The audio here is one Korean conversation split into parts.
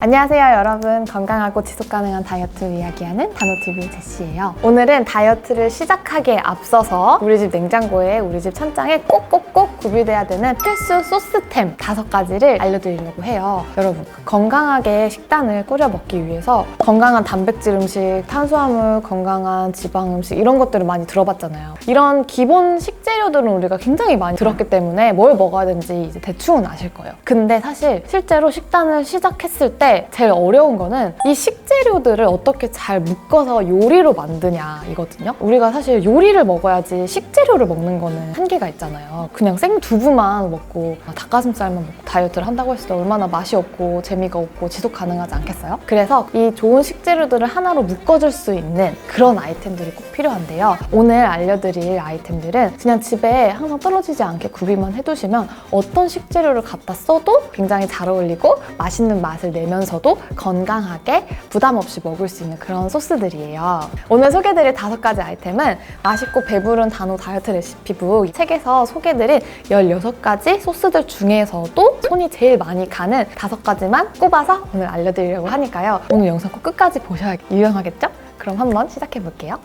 안녕하세요 여러분. 건강하고 지속 가능한 다이어트를 이야기하는 단호TV 제시예요. 오늘은 다이어트를 시작하기에 앞서서 우리 집 냉장고에 우리 집 찬장에 꼭꼭꼭 구비돼야 되는 필수 소스템 다섯 가지를 알려드리려고 해요. 여러분 건강하게 식단을 꾸려 먹기 위해서 건강한 단백질 음식, 탄수화물, 건강한 지방 음식 이런 것들을 많이 들어봤잖아요. 이런 기본 식재료들은 우리가 굉장히 많이 들었기 때문에 뭘 먹어야 되는지 이제 대충은 아실 거예요. 근데 사실 실제로 식단을 시작했을 때 제일 어려운 거는 이 식재료들을 어떻게 잘 묶어서 요리로 만드냐 이거든요. 우리가 사실 요리를 먹어야지 식재료를 먹는 거는 한계가 있잖아요. 그냥 생두부만 먹고 닭가슴살만 먹고 다이어트를 한다고 했을 때 얼마나 맛이 없고 재미가 없고 지속 가능하지 않겠어요? 그래서 이 좋은 식재료들을 하나로 묶어줄 수 있는 그런 아이템들이 꼭 필요한데요. 오늘 알려드릴 아이템들은 그냥 집에 항상 떨어지지 않게 구비만 해두시면 어떤 식재료를 갖다 써도 굉장히 잘 어울리고 맛있는 맛을 내면 서도 건강하게 부담 없이 먹을 수 있는 그런 소스들이에요. 오늘 소개드릴 다섯 가지 아이템은 맛있고 배부른 단호 다이어트 레시피북 이 책에서 소개드린 16가지 소스들 중에서도 손이 제일 많이 가는 다섯 가지만 꼽아서 오늘 알려드리려고 하니까요. 오늘 영상 꼭 끝까지 보셔야 유용하겠죠? 그럼 한번 시작해 볼게요.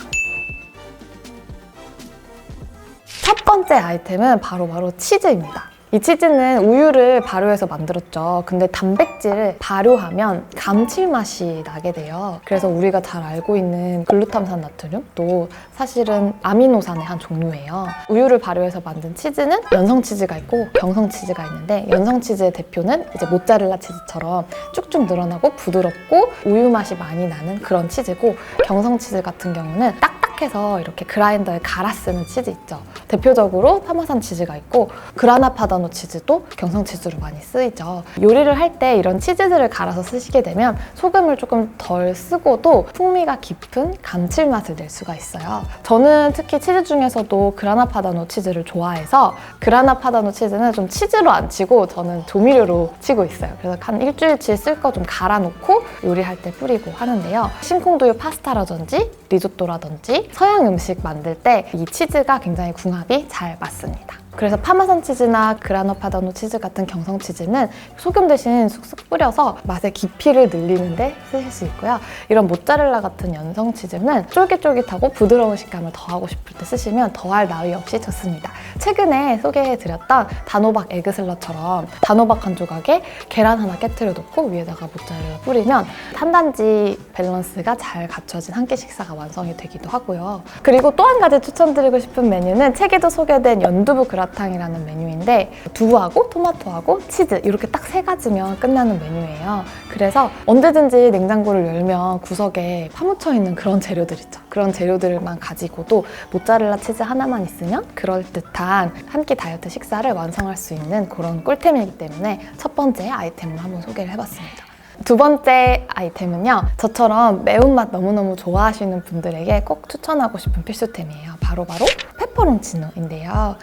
첫 번째 아이템은 바로바로 치즈입니다. 이 치즈는 우유를 발효해서 만들었죠. 근데 단백질을 발효하면 감칠맛이 나게 돼요. 그래서 우리가 잘 알고 있는 글루탐산 나트륨도 사실은 아미노산의 한 종류예요. 우유를 발효해서 만든 치즈는 연성 치즈가 있고 경성 치즈가 있는데 연성 치즈의 대표는 이제 모짜렐라 치즈처럼 쭉쭉 늘어나고 부드럽고 우유 맛이 많이 나는 그런 치즈고 경성 치즈 같은 경우는 딱 딱해서 이렇게 그라인더에 갈아 쓰는 치즈 있죠. 대표적으로 파마산 치즈가 있고 그라나 파다노 치즈도 경성 치즈로 많이 쓰이죠. 요리를 할 때 이런 치즈들을 갈아서 쓰시게 되면 소금을 조금 덜 쓰고도 풍미가 깊은 감칠맛을 낼 수가 있어요. 저는 특히 치즈 중에서도 그라나 파다노 치즈를 좋아해서 그라나 파다노 치즈는 좀 치즈로 안 치고 저는 조미료로 치고 있어요. 그래서 한 일주일치 쓸 거 좀 갈아놓고 요리할 때 뿌리고 하는데요. 심콩두유 파스타라든지 리조또라든지 서양 음식 만들 때 이 치즈가 굉장히 궁합이 잘 맞습니다. 그래서 파마산 치즈나 그라노 파다노 치즈 같은 경성 치즈는 소금 대신 쑥쑥 뿌려서 맛의 깊이를 늘리는데 쓰실 수 있고요. 이런 모짜렐라 같은 연성 치즈는 쫄깃쫄깃하고 부드러운 식감을 더하고 싶을 때 쓰시면 더할 나위 없이 좋습니다. 최근에 소개해드렸던 단호박 에그슬러처럼 단호박 한 조각에 계란 하나 깨트려 놓고 위에다가 모짜렐라 뿌리면 탄단지 밸런스가 잘 갖춰진 한 끼 식사가 완성이 되기도 하고요. 그리고 또 한 가지 추천드리고 싶은 메뉴는 책에도 소개된 연두부 그라탕이라는 메뉴인데 두부하고 토마토하고 치즈 이렇게 딱 세 가지면 끝나는 메뉴예요. 그래서 언제든지 냉장고를 열면 구석에 파묻혀 있는 그런 재료들 있죠. 그런 재료들만 가지고도 모짜렐라 치즈 하나만 있으면 그럴듯한 한 끼 다이어트 식사를 완성할 수 있는 그런 꿀템이기 때문에 첫 번째 아이템을 한번 소개를 해봤습니다. 두 번째 아이템은요. 저처럼 매운맛 너무너무 좋아하시는 분들에게 꼭 추천하고 싶은 필수템이에요. 바로바로 페퍼론치노인데요.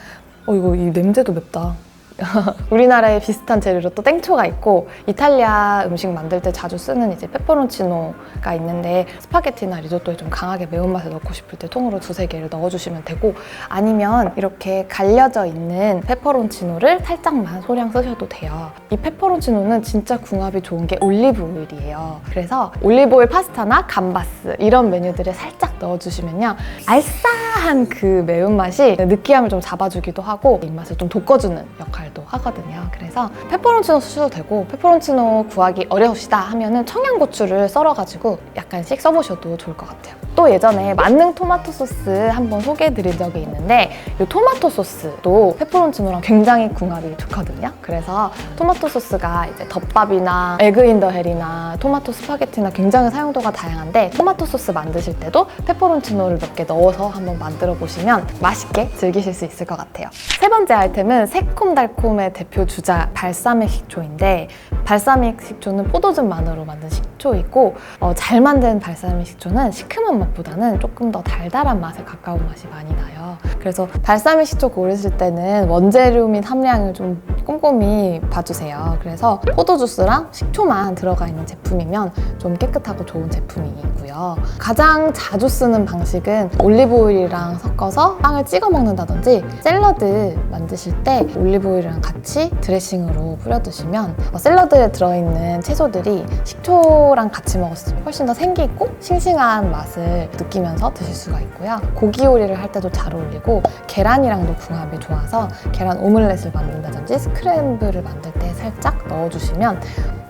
어, 이거 이 냄새도 맵다. 우리나라에 비슷한 재료로 또 땡초가 있고 이탈리아 음식 만들 때 자주 쓰는 이제 페퍼론치노가 있는데 스파게티나 리조또에 좀 강하게 매운맛을 넣고 싶을 때 통으로 두세 개를 넣어주시면 되고 아니면 이렇게 갈려져 있는 페퍼론치노를 살짝만 소량 쓰셔도 돼요. 이 페퍼론치노는 진짜 궁합이 좋은 게 올리브 오일이에요. 그래서 올리브 오일 파스타나 감바스 이런 메뉴들에 살짝 넣어주시면요. 알싸한 그 매운맛이 느끼함을 좀 잡아주기도 하고 입맛을 좀 돋궈주는 역할 도 하거든요. 그래서 페퍼론치노 쓰셔도 되고 페퍼론치노 구하기 어려우시다 하면은 청양고추를 썰어가지고 약간씩 써보셔도 좋을 것 같아요. 또 예전에 만능 토마토 소스 한번 소개해드린 적이 있는데 이 토마토 소스도 페퍼론치노랑 굉장히 궁합이 좋거든요. 그래서 토마토 소스가 이제 덮밥이나 에그 인더 헬이나 토마토 스파게티나 굉장히 사용도가 다양한데 토마토 소스 만드실 때도 페퍼론치노를 몇 개 넣어서 한번 만들어 보시면 맛있게 즐기실 수 있을 것 같아요. 세 번째 아이템은 새콤달콤의 대표 주자 발사믹 식초인데 발사믹 식초는 포도즙만으로 만든 식초 이고 어, 잘 만든 발사믹 식초는 시큼한 맛보다는 조금 더 달달한 맛에 가까운 맛이 많이 나요. 그래서 발사믹 식초 고르실 때는 원재료 및 함량을 좀 꼼꼼히 봐주세요. 그래서 포도주스랑 식초만 들어가 있는 제품이면 좀 깨끗하고 좋은 제품이고요. 가장 자주 쓰는 방식은 올리브오일이랑 섞어서 빵을 찍어 먹는다든지 샐러드 만드실 때 올리브오일이랑 같이 드레싱으로 뿌려 드시면 어, 샐러드에 들어있는 채소들이 식초 랑 같이 먹었을 때 훨씬 더 생기고 싱싱한 맛을 느끼면서 드실 수가 있고요. 고기 요리를 할 때도 잘 어울리고 계란이랑도 궁합이 좋아서 계란 오믈렛을 만든다든지 스크램블을 만들 때 살짝 넣어주시면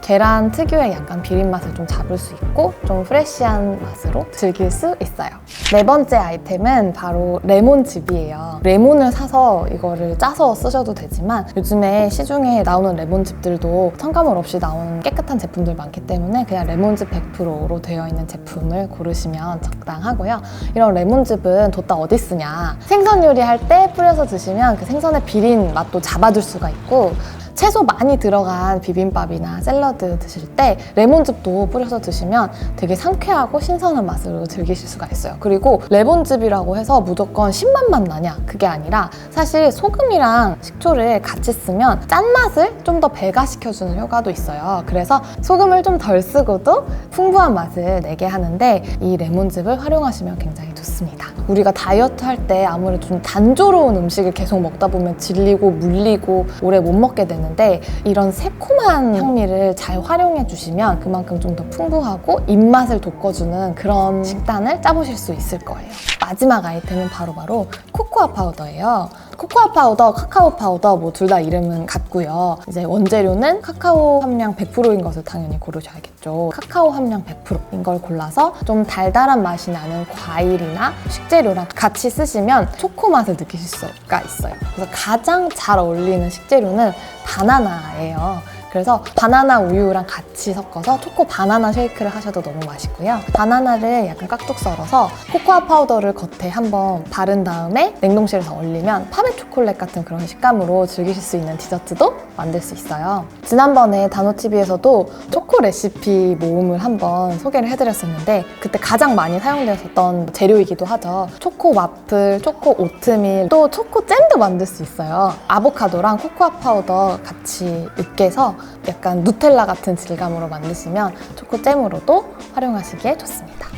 계란 특유의 약간 비린 맛을 좀 잡을 수 있고 좀 프레쉬한 맛으로 즐길 수 있어요. 네 번째 아이템은 바로 레몬즙이에요. 레몬을 사서 이거를 짜서 쓰셔도 되지만 요즘에 시중에 나오는 레몬즙들도 첨가물 없이 나오는 깨끗한 제품들 많기 때문에 그냥 레몬즙 100%로 되어 있는 제품을 고르시면 적당하고요. 이런 레몬즙은 뒀다 어디 쓰냐? 생선 요리할 때 뿌려서 드시면 그 생선의 비린 맛도 잡아줄 수가 있고 채소 많이 들어간 비빔밥이나 샐러드 드실 때 레몬즙도 뿌려서 드시면 되게 상쾌하고 신선한 맛으로 즐기실 수가 있어요. 그리고 레몬즙이라고 해서 무조건 신맛 맛 나냐? 그게 아니라 사실 소금이랑 식초를 같이 쓰면 짠맛을 좀 더 배가시켜주는 효과도 있어요. 그래서 소금을 좀 덜 쓰고도 풍부한 맛을 내게 하는데 이 레몬즙을 활용하시면 굉장히 좋습니다. 우리가 다이어트 할 때 아무래도 좀 단조로운 음식을 계속 먹다 보면 질리고 물리고 오래 못 먹게 되는데 이런 새콤한 향미를 잘 활용해 주시면 그만큼 좀 더 풍부하고 입맛을 돋궈주는 그런 식단을 짜보실 수 있을 거예요. 마지막 아이템은 바로바로 코코아 파우더예요. 코코아 파우더, 카카오 파우더 뭐 둘 다 이름은 같고요. 이제 원재료는 카카오 함량 100%인 것을 당연히 고르셔야겠죠. 카카오 함량 100%인 걸 골라서 좀 달달한 맛이 나는 과일이나 식재료랑 같이 쓰시면 초코 맛을 느끼실 수가 있어요. 그래서 가장 잘 어울리는 식재료는 바나나예요. 그래서 바나나 우유랑 같이 섞어서 초코 바나나 쉐이크를 하셔도 너무 맛있고요. 바나나를 약간 깍둑 썰어서 코코아 파우더를 겉에 한번 바른 다음에 냉동실에서 얼리면 파베 초콜릿 같은 그런 식감으로 즐기실 수 있는 디저트도 만들 수 있어요. 지난번에 단호TV에서도 초코 레시피 모음을 한번 소개를 해드렸었는데 그때 가장 많이 사용되었던 재료이기도 하죠. 초코 와플, 초코 오트밀, 또 초코 잼도 만들 수 있어요. 아보카도랑 코코아 파우더 같이 으깨서 약간 누텔라 같은 질감으로 만드시면 초코잼으로도 활용하시기에 좋습니다.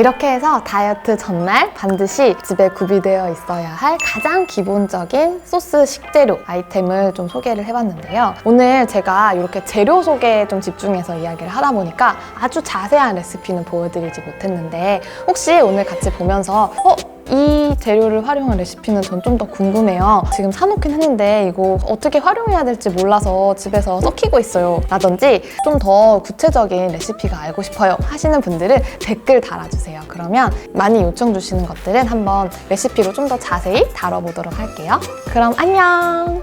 이렇게 해서 다이어트 전날 반드시 집에 구비되어 있어야 할 가장 기본적인 소스 식재료 아이템을 좀 소개를 해봤는데요. 오늘 제가 이렇게 재료 소개에 좀 집중해서 이야기를 하다 보니까 아주 자세한 레시피는 보여드리지 못했는데 혹시 오늘 같이 보면서 어? 이 재료를 활용한 레시피는 전 좀 더 궁금해요. 지금 사놓긴 했는데 이거 어떻게 활용해야 될지 몰라서 집에서 썩히고 있어요. 라든지 좀 더 구체적인 레시피가 알고 싶어요 하시는 분들은 댓글 달아주세요. 그러면 많이 요청 주시는 것들은 한번 레시피로 좀 더 자세히 다뤄보도록 할게요. 그럼 안녕!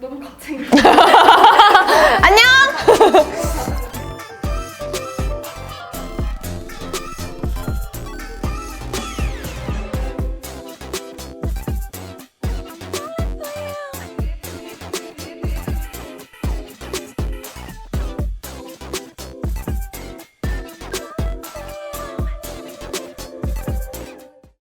너무 갑자기